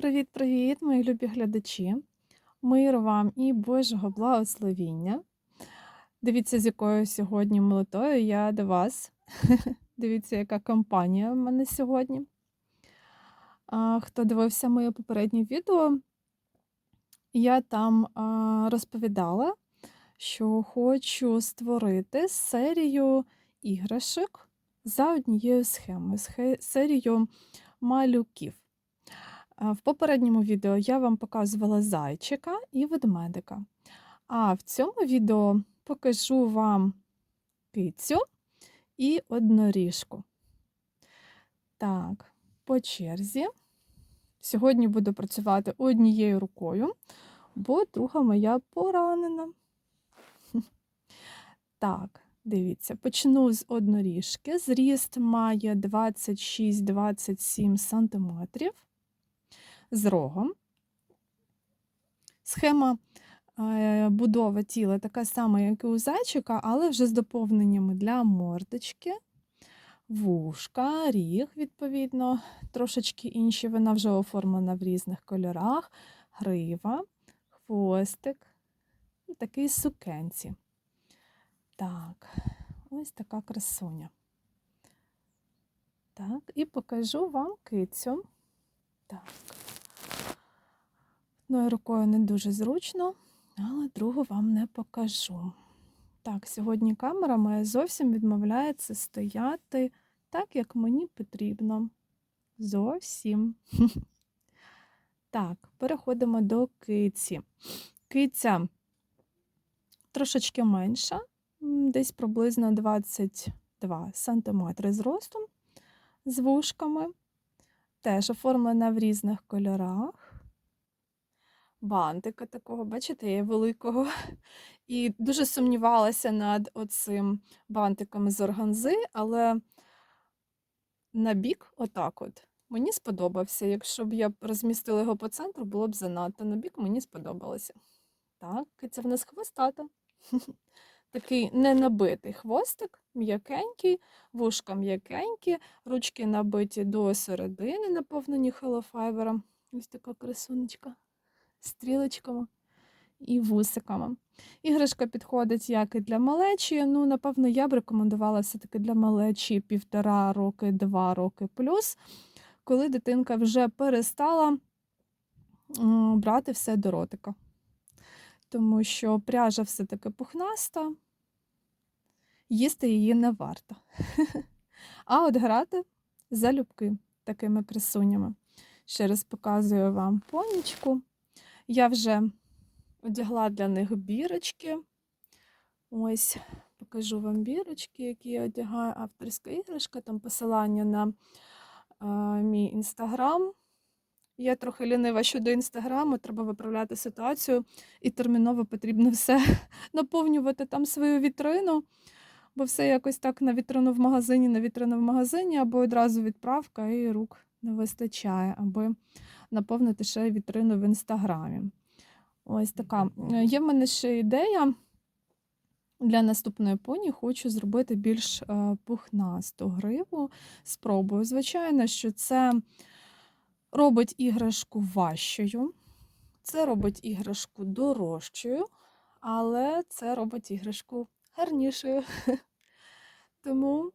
Привіт-привіт, мої любі глядачі! Миру вам і Божого благословіння. Дивіться, з якою сьогодні молотою я до вас. Дивіться, яка компанія в мене сьогодні. Хто дивився моє попереднє відео, я там розповідала, що хочу створити серію іграшок за однією схемою, схе- серію малюків. В попередньому відео я вам показувала зайчика і ведмедика. А в цьому відео покажу вам кицю і одноріжку. Так, по черзі. Сьогодні буду працювати однією рукою, бо друга моя поранена. Так, дивіться, почну з одноріжки. Зріст має 26-27 см з рогом. Схема е, будови тіла така сама, як і у зайчика, але вже з доповненнями для мордочки, вушка, ріг, відповідно, трошечки інші. Вона вже оформлена в різних кольорах, грива, хвостик і такий сукенці. Так, ось така красуня. Так, і покажу вам кицю. Так. Одною рукою не дуже зручно, але другу вам не покажу. Так, сьогодні камера моя зовсім відмовляється стояти так, як мені потрібно. Зовсім. Так, переходимо до киці. Киця трошечки менша, десь приблизно 22 см зростом з вушками. Теж оформлена в різних кольорах. Бантика такого, бачите, є великого. І дуже сумнівалася над оцим бантиком з органзи, але на бік, отак от, мені сподобався. Якщо б я розмістила його по центру, було б занадто. На бік мені сподобалося. Так, це в нас хвостата. Такий ненабитий хвостик, м'якенький, вушка м'якенькі, ручки набиті до середини, наповнені холофайбером. Ось така красунечка стрілочками і вусиками. Іграшка підходить як і для малечі. Ну, напевно, я б рекомендувала все-таки для малечі півтора роки, два роки плюс, коли дитинка вже перестала брати все до ротика. Тому що пряжа все-таки пухнаста, їсти її не варто. А от грати залюбки такими красунями. Ще раз показую вам понічку. Я вже одягла для них бірочки. Ось, покажу вам бірочки, які я одягаю. Авторська іграшка, там посилання на е, мій інстаграм. Я трохи лінива щодо інстаграму, треба виправляти ситуацію, і терміново потрібно все наповнювати там свою вітрину, бо все якось так на вітрину в магазині, на вітрину в магазині, або одразу відправка, і рук не вистачає, аби наповнити ще вітрину в інстаграмі. Ось така. Е, Є в мене ще ідея. Для наступної поні хочу зробити більш е, пухнасту гриву. Спробую. Звичайно, що це робить іграшку важчою, це робить іграшку дорожчою, але це робить іграшку гарнішою. Тому,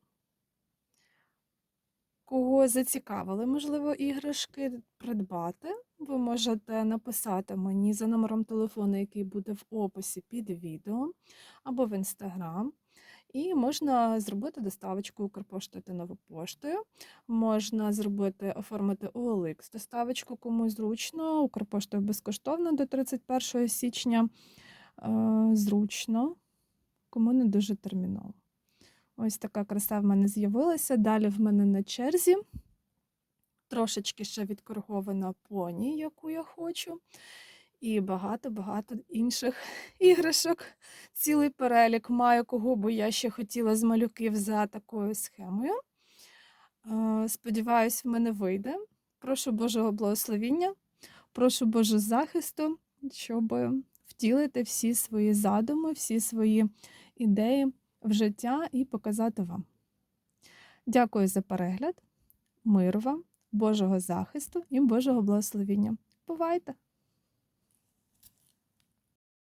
кого зацікавили, можливо, іграшки придбати, ви можете написати мені за номером телефону, який буде в описі під відео, або в інстаграм. І можна зробити доставочку Укрпоштою та новопоштою. Можна зробити, оформити OLX доставочку кому зручно. Укрпоштою безкоштовно до 31 січня. Е, Зручно, кому не дуже терміново. Ось така краса в мене з'явилася. Далі в мене на черзі. Трошечки ще відкоргована поні, яку я хочу. І багато-багато інших іграшок. Цілий перелік маю кого, бо я ще хотіла з малюків за такою схемою. Е, Сподіваюсь, в мене вийде. Прошу Божого благословіння, прошу Божого захисту, щоб втілити всі свої задуми, всі свої ідеї в життя і показати вам. Дякую за перегляд, миру вам, Божого захисту і Божого благословіння. Бувайте!